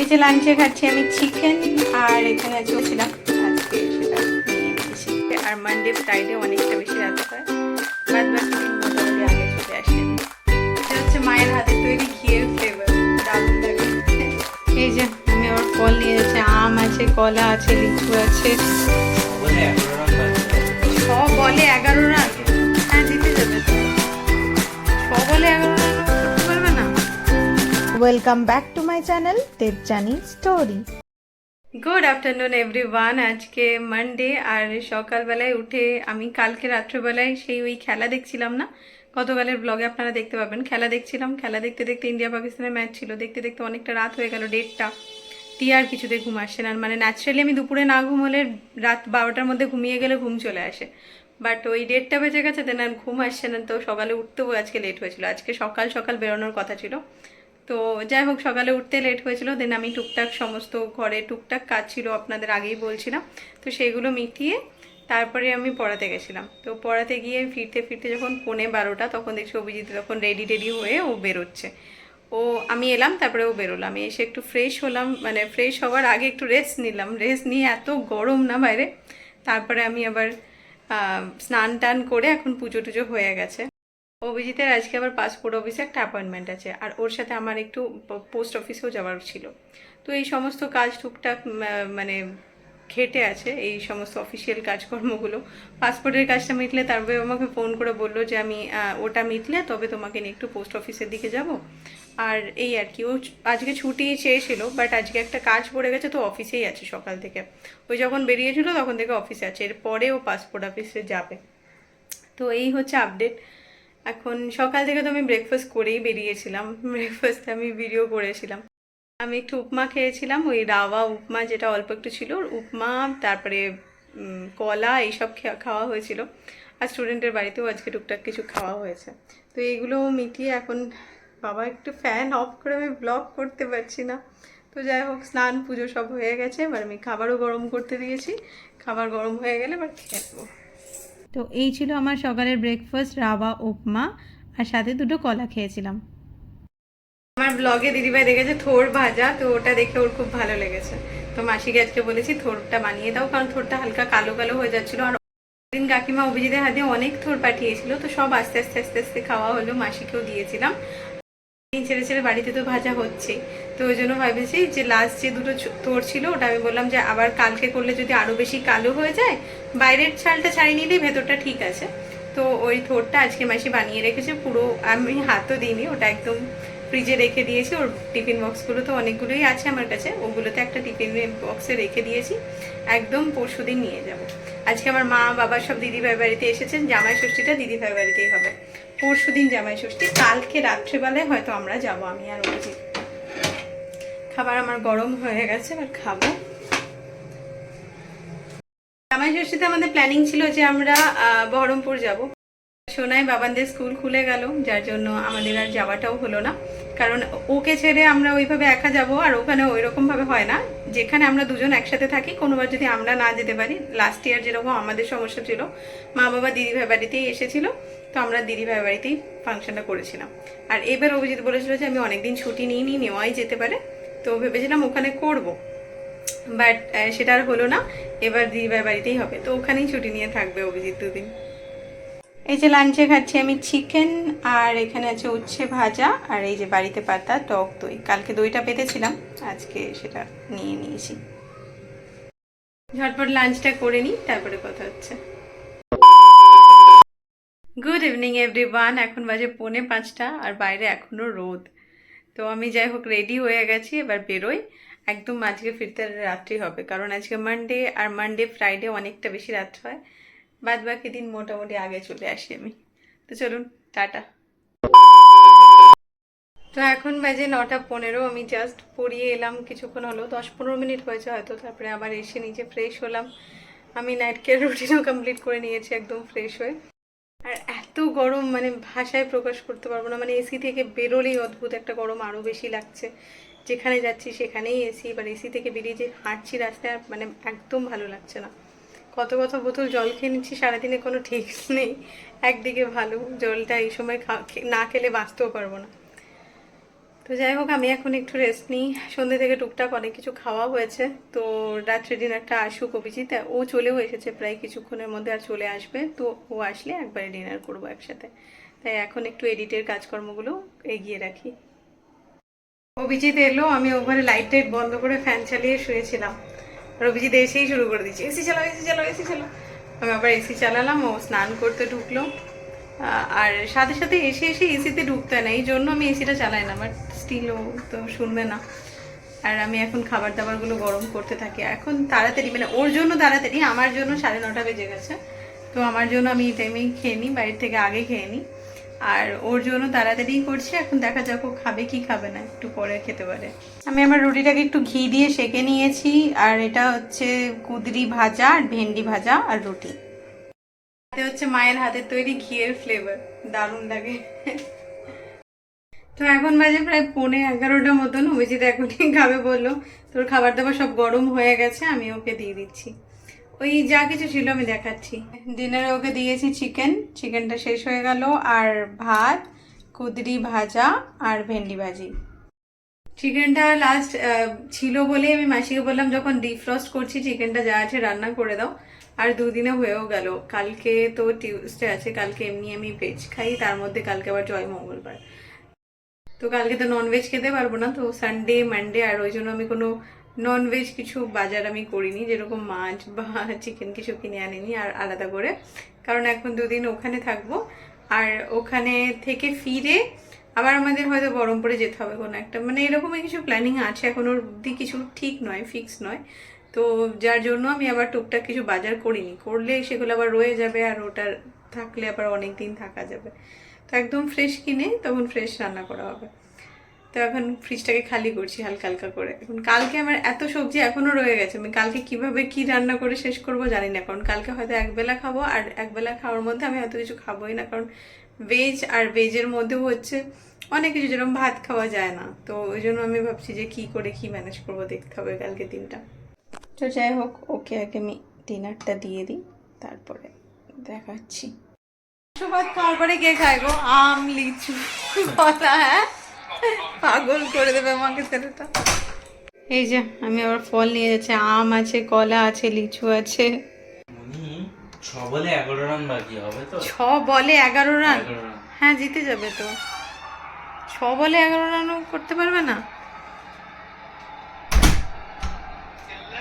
এই যে লাঞ্চে খাচ্ছি আমি চিকেন আর এখানে চলছিলাম আজকে সেটা নিয়ে নিয়েছি আর মানডে ফ্রাইডে অনেকটা বেশি রাত হয়। বাদ বাকি দিন মোটামুটি আগে চলে আসে। এটা হচ্ছে মায়ের হাতে তৈরি ঘিয়ের ফ্লেভার দারুণ লাগে। এই যে আমি ফল নিয়ে যাচ্ছি আম আছে কলা আছে লিচু আছে। ছ বলে এগারো রান হ্যাঁ দিতে যাবে। ছ বলে এগারো welcome back to my channel Debjani story good afternoon everyone আজকে মানডে আর সকালবেলায় উঠে আমি কালকে রাত্রেবেলায় সেই ওই খেলা দেখছিলাম না? গতকালের ব্লগে আপনারা দেখতে পাবেন। খেলা দেখছিলাম। খেলা দেখতে দেখতে ইন্ডিয়া পাকিস্তানের ম্যাচ ছিল। দেখতে দেখতে অনেকটা রাত হয়ে গেল ডেটটা দিয়ে আর কিছুতে ঘুম আসছে না। মানে ন্যাচারালি আমি দুপুরে না ঘুমোলে রাত বারোটার মধ্যে ঘুমিয়ে গেলে ঘুম চলে আসে। বাট ওই ডেটটা বেজে গেছে দেন আর ঘুম আসছে না। তো সকালে উঠতেও আজকে লেট হয়েছিল। আজকে সকাল সকাল বেরোনোর কথা ছিল। তো যাই হোক, সকালে উঠতে লেট হয়েছিল দেন আমি টুকটাক সমস্ত ঘরে টুকটাক কাজ ছিল, আপনাদের আগেই বলছিলাম। তো সেগুলো মিটিয়ে তারপরে আমি পড়াতে গেছিলাম। তো পড়াতে গিয়ে ফিরতে ফিরতে যখন পৌনে বারোটা, তখন দেখছি অভিজিৎ তখন রেডি টেডি হয়ে ও বেরোচ্ছে। ও, আমি এলাম, তারপরে ও বেরোলাম। এসে একটু ফ্রেশ হলাম মানে ফ্রেশ হওয়ার আগে একটু রেস্ট নিলাম। রেস্ট নিয়ে এত গরম না বাইরে। তারপরে আমি আবার স্নান টান করে এখন পুজো টুজো হয়ে গেছে। অভিজিতের আজকে আবার পাসপোর্ট অফিসে একটা অ্যাপয়েন্টমেন্ট আছে, আর ওর সাথে আমার একটু পোস্ট অফিসেও যাওয়ার ছিল। তো এই সমস্ত কাজ টুকটাক মানে খেটে আছে এই সমস্ত অফিসিয়াল কাজকর্মগুলো। পাসপোর্টের কাজটা মিটলে তারপরে আমাকে ফোন করে বলল যে আমি ওটা মিটলে তবে তোমাকে নিয়ে একটু পোস্ট অফিসের দিকে যাব। আর এই আর কি, ও আজকে ছুটি চেয়েছিল বাট আজকে একটা কাজ পড়ে গেছে তো অফিসেই আছে সকাল থেকে। ওই যখন বেরিয়েছিল তখন থেকে অফিসে আছে, এরপরে ও পাসপোর্ট অফিসে যাবে। তো এই হচ্ছে আপডেট এখন সকাল থেকে তো আমি ব্রেকফাস্ট করেই বেরিয়েছিলাম। ব্রেকফাস্টে আমি ভিডিও করেছিলাম। আমি একটু উপমা খেয়েছিলাম, ওই রাওয়া উপমা যেটা অল্প একটু ছিল উপমা, তারপরে কলা, এইসব খাওয়া হয়েছিল। আর স্টুডেন্টের বাড়িতেও আজকে টুকটাক কিছু খাওয়া হয়েছে। তো এইগুলো মিটিয়ে এখন বাবা একটু ফ্যান অফ করে আমি ব্লগ করতে পারছি না। তো যাই হোক, স্নান পুজো সব হয়ে গেছে, এবার আমি খাবারও গরম করতে দিয়েছি। খাবার গরম হয়ে গেলে এবার খেয়ে নেব। তো এই ছিল আমার সকালের ব্রেকফাস্ট রাবা উপমা আর সাথে দুটো কলা খেয়েছিলাম। আমার ব্লগে দিদিভাই দেখেছে থোর ভাজা, তো ওটা দেখে ওর খুব ভালো লেগেছে। তো মাসিকে আজকে বলেছি থোরটা বানিয়ে দাও, কারণ থোরটা হালকা কালো কালো হয়ে যাচ্ছিল। আর দিন কাকিমা অভিজিতের হাতে অনেক থোর পাঠিয়েছিল, তো সব আস্তে আস্তে আস্তে আস্তে খাওয়া হলো, মাসিকেও দিয়েছিলাম। ছেড়ে ছেড়ে বাড়িতে তো ভাজা হচ্ছে। তো ওই জন্য ভাবেছি যে লাস্ট যে দুটো তোর ছিল, ওটা আমি বললাম যে আবার কালকে করলে যদি আরও বেশি কালো হয়ে যায়, বাইরের ছালটা ছাড়িয়ে নিলেই ভেতরটা ঠিক আছে। তো ওই থোরটা আজকে মাসি বানিয়ে রেখেছে, পুরো আমি হাতও দিইনি, ওটা একদম ফ্রিজে রেখে দিয়েছি, ওর টিফিন বক্সগুলো তো অনেকগুলোই আছে আমার কাছে, ওগুলোতে একটা টিফিন বক্সে রেখে দিয়েছি, একদম পরশু দিন নিয়ে যাব। আজকে আমার মা, বাবা সব দিদি ভাই বাড়িতে এসেছেন, জামাই ষষ্ঠীটা দিদি ভাই বাড়িতেই হবে। পরশু দিন জামাই ষষ্ঠী, কালকে রাত্রেবেলায় হয়তো আমরা যাব, আমি আর অভিজিৎ খাবার আমার গরম হয়ে গেছে, এবার খাব। জামাই ষষ্ঠীতে আমাদের প্ল্যানিং ছিল যে আমরা বহরমপুর যাব। সোনাই বাবানদের স্কুল খুলে গেল, যার জন্য আমাদের আর যাওয়াটাও হলো না। কারণ ওকে ছেড়ে আমরা ওইভাবে একা যাব, আর ওখানে ওই রকম ভাবে হয় না। যেখানে আমরা দুজন একসাথে থাকি, কোনোবার যদি আমরা না যেতে পারি লাস্ট ইয়ার যেরকম আমাদের সমস্যা ছিল, মা বাবা দিদি দিদিভাই বাড়িতেই এসেছিল, তো আমরা দিদিভাই বাড়িতেই ফাংশনটা করেছিলাম। আর এবার অভিজিৎ বলেছিল যে আমি অনেকদিন ছুটি নিই নি নেওয়াই যেতে পারে, তো ভেবেছিলাম ওখানে করব। বাট সেটা আর হলো না, এবার দিদিভাই বাড়িতেই হবে, তো ওখানেই ছুটি নিয়ে থাকবে অভিজিৎ দুদিন। এই যে লাঞ্চে খাচ্ছি আমি চিকেন আর এখানে আছে উচ্ছে ভাজা আর এই যে বাড়িতে পাতা, টক, দই। কালকে দইটা পেতেছিলাম, আজকে সেটা নিয়ে নিয়েছি। ঝটপট লাঞ্চটা করে নিই, তারপরে কথা হচ্ছে। গুড ইভিনিং এভরিওয়ান এখন বাজে পৌনে পাঁচটা আর বাইরে এখনও রোদ। তো আমি যাই হোক রেডি হয়ে গেছি, এবার বেরোই। একদম আজকে ফিরতে রাত্রি হবে, কারণ আজকে মানডে আর মানডে ফ্রাইডে অনেকটা বেশি রাত হয়। বাদ বাকি দিন মোটামুটি আগে চলে আসি আমি। তো চলুন, টাটা। তো এখন বাজে নটা পনেরো, আমি জাস্ট পড়িয়ে এলাম, কিছুক্ষণ হলো, দশ পনেরো মিনিট হয়েছে হয়তো, তারপরে আবার এসে নিচে ফ্রেশ হলাম। আমি নাইট কেয়ার রুটিনও কমপ্লিট করে নিয়েছি, একদম ফ্রেশ হয়ে। আর এত গরম মানে ভাষায় প্রকাশ করতে পারব না মানে এসি থেকে বেরোলেই অদ্ভুত একটা গরম আরও বেশি লাগছে। যেখানে যাচ্ছি সেখানেই এসি এবার এসি থেকে বেরিয়ে যে হাঁটছি রাস্তায় মানে একদম ভালো লাগছে না। কত কত বোতল জল খেয়ে নিচ্ছি, সারাদিনে কোনো ঠিক নেই। একদিকে ভালো, জলটা এই সময় না খেলে বাঁচতেও পারব না। তো যাই হোক, আমি এখন একটু রেস্ট নিই। সন্ধ্যে থেকে টুকটাক অনেক কিছু খাওয়া হয়েছে। তো রাত্রে ডিনারটা আসুক অভিজিৎ। ও চলেও এসেছে প্রায় কিছুক্ষণের মধ্যে আর চলে আসবে। তো ও আসলে একবারে ডিনার করব একসাথে। তাই এখন একটু এডিটের কাজকর্মগুলো এগিয়ে রাখি। অভিজিৎ এলো, আমি ওখানে লাইট টাইট বন্ধ করে ফ্যান চালিয়ে শুয়েছিলাম। অভিজিৎ এসেই শুরু করে দিচ্ছে এসি চালাও এসি চালাও এসি চালাও। আমি আবার এসি চালালাম, ও স্নান করতে ঢুকলো। আর সাথে সাথে এসে এসে এসিতে ঢুকতে না, এই জন্য আমি এসিটা চালাই না বাট স্টিল ও তো শুনবে না। আর আমি এখন খাবার দাবারগুলো গরম করতে থাকি। এখন তাড়াতাড়ি মানে ওর জন্য তাড়াতাড়ি, আমার জন্য সাড়ে নটা বেজে গেছে। তো আমার জন্য আমি এই টাইমেই খেয়ে নিই বাইরের থেকে আগে খেয়ে নিই। আর ওর জন্য তাড়াতাড়ি করছি, এখন দেখা যাক ও খাবে কি খাবে না, একটু পরে খেতে পারে। আমি আমার রুটিটাকে একটু ঘি দিয়ে সেকে নিয়েছি, আর এটা হচ্ছে কুদরি ভাজা আর ভেন্ডি ভাজা আর রুটি। এতে হচ্ছে মায়ের হাতের তৈরি ঘিয়ের ফ্লেভার দারুণ লাগে। তো এখন বাজে প্রায় পৌনে এগারোটা মতন, অভিজিৎ এখনই খাবে বলল, তোর খাবার দাবার সব গরম হয়ে গেছে, আমি ওকে দিয়ে দিচ্ছি। ওই যা কিছু ছিল আমি দেখাচ্ছি। ডিনারে ওকে দিয়েছি চিকেন চিকেনটা শেষ হয়ে গেল। আর ভাত, কুদরি ভাজা আর ভেন্ডি ভাজি। চিকেনটা লাস্ট ছিল বলেই আমি মাসিকে বললাম, যখন ডিফ্রস্ট করছি চিকেনটা যা আছে রান্না করে দাও। আর দুদিনে হয়েও গেল। কালকে তো টিউসডে আছে, কালকে এমনি আমি ভেজ খাই, তার মধ্যে কালকে আবার জয় মঙ্গলবার। তো কালকে তো ননভেজ খেতে পারব না, তো সানডে মানডে আর ওই জন্য আমি কোনো ননভেজ কিছু বাজার আমি করিনি, যেরকম মাছ বা চিকেন কিছু কিনে আনিনি আর আলাদা করে। কারণ এখন দুদিন ওখানে থাকব, আর ওখানে থেকে ফিরে আবার আমাদের হয়তো বহরমপুরে যেতে হবে কোনো একটা। মানে এরকমই কিছু প্ল্যানিং আছে, এখন অবধি কিছু ঠিক নয় ফিক্স নয়। তো যার জন্য আমি আবার টুকটাক কিছু বাজার করিনি। করলে সেগুলো আবার রয়ে যাবে আর ওটা থাকলে আবার অনেক দিন থাকা যাবে। তো একদম ফ্রেশ কিনে তখন ফ্রেশ রান্না করা হবে। তো এখন ফ্রিজটাকে খালি করছি হালকা হালকা করে। এখন কালকে আমার এত সবজি এখনও রয়ে গেছে। আমি কালকে কীভাবে কি রান্না করে শেষ করব জানি না। কারণ কালকে হয়তো একবেলা খাব আর একবেলা খাওয়ার মধ্যে আমি হয়তো কিছু খাবোই না। কারণ ভেজ আর ভেজের মধ্যেও হচ্ছে অনেক কিছু যেরকম ভাত খাওয়া যায় না। তো ওই জন্য আমি ভাবছি যে কি করে কি ম্যানেজ করব দেখতে হবে কালকে দিনটা। তো যাই হোক, ওকে আগে আমি ডিনারটা দিয়ে দিই, তারপরে দেখাচ্ছি। ভাত খাওয়ার পরে কে খায় গো আম, লিচু, কলা হ্যাঁ? পাগল করে দেবে আমাকে ছেলেটা। এই যে আমি আবার ফল নিয়ে যাচ্ছি। আম আছে কলা আছে লিচু আছে। ছ বলে এগারো রান বাকি হবে তো? ছ বলে এগারো রান। হ্যাঁ জিতে যাবে তো। ছ বলে এগারো রানও করতে পারবে না?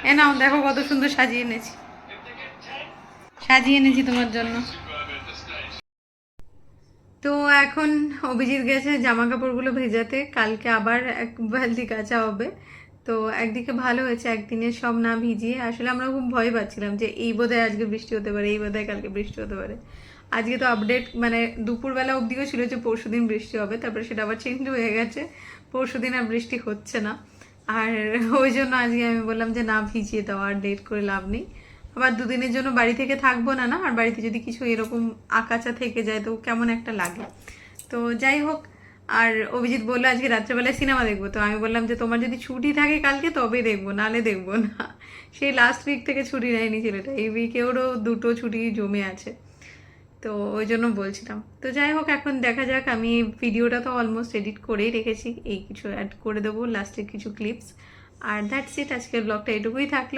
এ নাও দেখো কত সুন্দর সাজিয়ে এনেছি। সাজিয়ে এনেছি তোমার জন্য। তো এখন অভিজিৎ গেছে জামা কাপড়গুলো ভেজাতে। কালকে আবার এক বালতি কাঁচা হবে। তো একদিকে ভালো হয়েছে, একদিনে সব না ভিজিয়ে। আসলে আমরা খুব ভয় পাচ্ছিলাম যে এই বোধহয় আজকে বৃষ্টি হতে পারে, এই বোধহয় কালকে বৃষ্টি হতে পারে। আজকে তো আপডেট মানে দুপুরবেলা অবধিও ছিল যে পরশু দিন বৃষ্টি হবে, তারপরে সেটা আবার চেঞ্জ হয়ে গেছে। পরশু দিন আর বৃষ্টি হচ্ছে না। আর ওই জন্য আজকে আমি বললাম যে না ভিজিয়ে দাও, আর ডেট করে লাভ নেই। আবার দুদিনের জন্য বাড়ি থেকে থাকব না না? আর বাড়িতে যদি কিছু এরকম আকাচা থেকে যায়, তো কেমন একটা লাগে। তো যাই হোক, আর অভিজিৎ বলল, আজকে রাত্রেবেলায় সিনেমা দেখব। তো আমি বললাম যে, তোমার যদি ছুটি থাকে কালকে তবে দেখব নালে দেখব না। সেই লাস্ট উইক থেকে ছুটি নেয়নি ছেলেটা। এই উইকে ওরও দুটো ছুটি জমে আছে। তো ওই জন্য বলছিলাম। তো যাই হোক, এখন দেখা যাক। আমি ভিডিওটা তো অলমোস্ট এডিট করেই রেখেছি। এই কিছু অ্যাড করে দেবো লাস্টের কিছু ক্লিপস আর দ্যাটস ইট আজকের ব্লগটা এটুকুই থাকল।